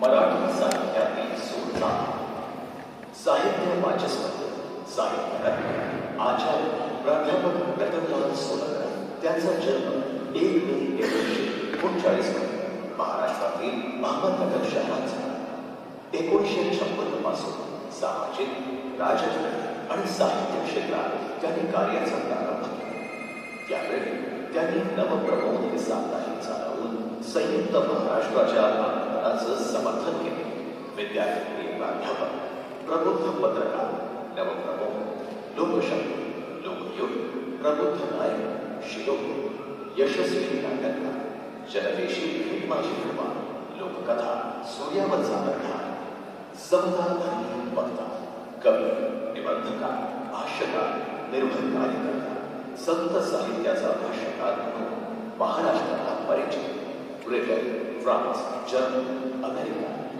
मराठी साहित्यातील सोडता साहित्य वाचस्पत साहित्यकार आचार्य प्राध्यापक रतनलाल सोलकर त्यांचा जन्म एक मे एकोणीसशे एकोणचाळीस महाराष्ट्रातील अहमदनगर शहरात झाला एकोणीसशे छप्पन्नपासून सामाजिक राजकीय आणि साहित्य क्षेत्रात त्यांनी कार्याचा प्रारंभ केला त्यावेळी त्यांनी नवप्रबोधने साप्ताहिक चालवून संयुक्त महाराष्ट्राच्या विद्यार्थी प्राध्यापक प्रबुद्ध पत्रकार नवप्रबोध लोकशक्ती लोकयुग, प्रबुद्ध नायक शिरोमणी यशस्वी नाटककार जनतेशी प्रेमाची कृपा लोककथा धर्मी वक्ता कवी, निबंधकार, भाष्यकार, निर्भय कार्यकर्ता, संत साहित्याचा भाष्यकार म्हणून महाराष्ट्राला परिचय ब्रिटन फ्रान्स जर्मनी अमेरिका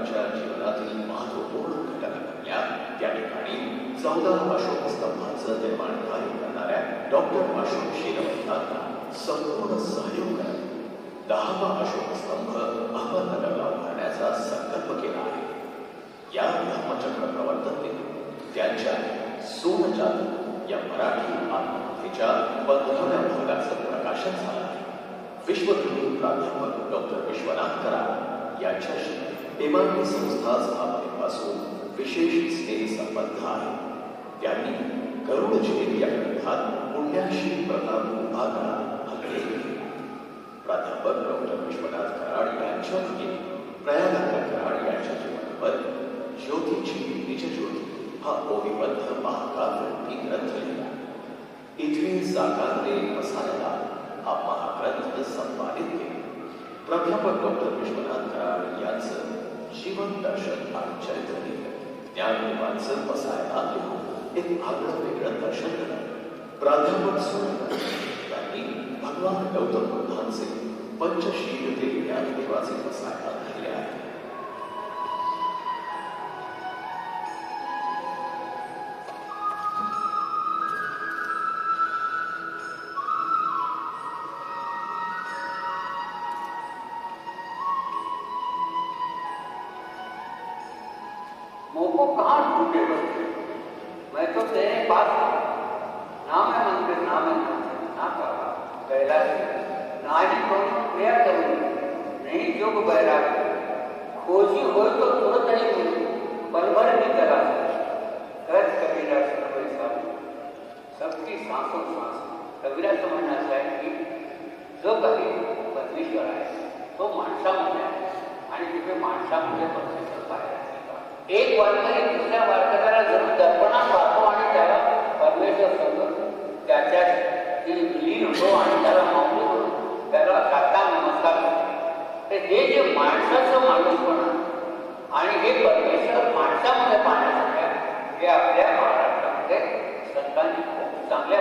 आंबेडकरांच्या जीवनातील महत्त्वपूर्ण घटना घडल्या त्या ठिकाणी चौदा अशोक स्तंभांचं निर्माण कार्य करणाऱ्या डॉक्टर अशोक शिरवंतांना संपूर्ण सहयोग करा दहावा अशोक स्तंभ अहमदनगरला उभारण्याचा संकल्प केला आहे या धर्मचक्र प्रवर्तन त्यांच्या सोनजात या मराठी आत्मकथेच्या पंधराव्या भागाचं प्रकाशन झालं आहे विश्वकवी प्राध्यापक डॉक्टर विश्वनाथ करा यांच्याशी एमआरटी संस्था स्थापनेपासून विशेष स्नेह संबंध आहे त्यांनी गरुड झेल या ग्रंथात पुण्याशी प्रताप हा लिहिला. प्राध्यापक डॉक्टर विश्वनाथ कराड यांच्या भगिनी प्रयागराज कराड यांच्या जीवनावर हा ओविबद्ध ग्रंथ लिहिला इथली साकारले हा महाग्रंथ संपादित केला प्राध्यापक डॉक्टर विश्वनाथ कराड यांचं जीवन दर्शन आणि चरित्र ज्ञान ज्ञानदेवांचं मसायला लिहून एक आगळं वेगळं दर्शन करा प्राध्यापक सोनकर यांनी भगवान गौतम बुद्धांचे पंचशील ते ज्ञानदेवाचे बसायला लिहिले आहे मोको कहाँ ढूंढे बच्चे मैं तो तेरे पास नाम है मंदिर, ना मंदिर, ना कहा। कैलाश ना ही कौन क्रिया करूँगी। नहीं जोग बैराग। खोजी हो तो तुरंत नहीं मिली। पल भर भी करा कहत कबीरा सर्वे सब सबकी सांसों सांस। कबीरा समझना चाहिए की जो कभी परमेश्वर आहे तो माणसामध्ये आहे आणि तिथे माणसामध्ये बाहेर आहे एक वारकरी दुसऱ्या वारकऱ्याला जरूर दर्पणात पाहतो आणि त्याला परमेश्वर समजून त्याच्या लीन होतो आणि त्याला माऊली म्हणून त्याला साता नमस्कार करतो. तर हे जे माणसाचं माणूसपण आणि हे परमेश्वर माणसामध्ये पाहण्यासाठी हे आपल्या महाराष्ट्रामध्ये संतांनी खूप चांगल्या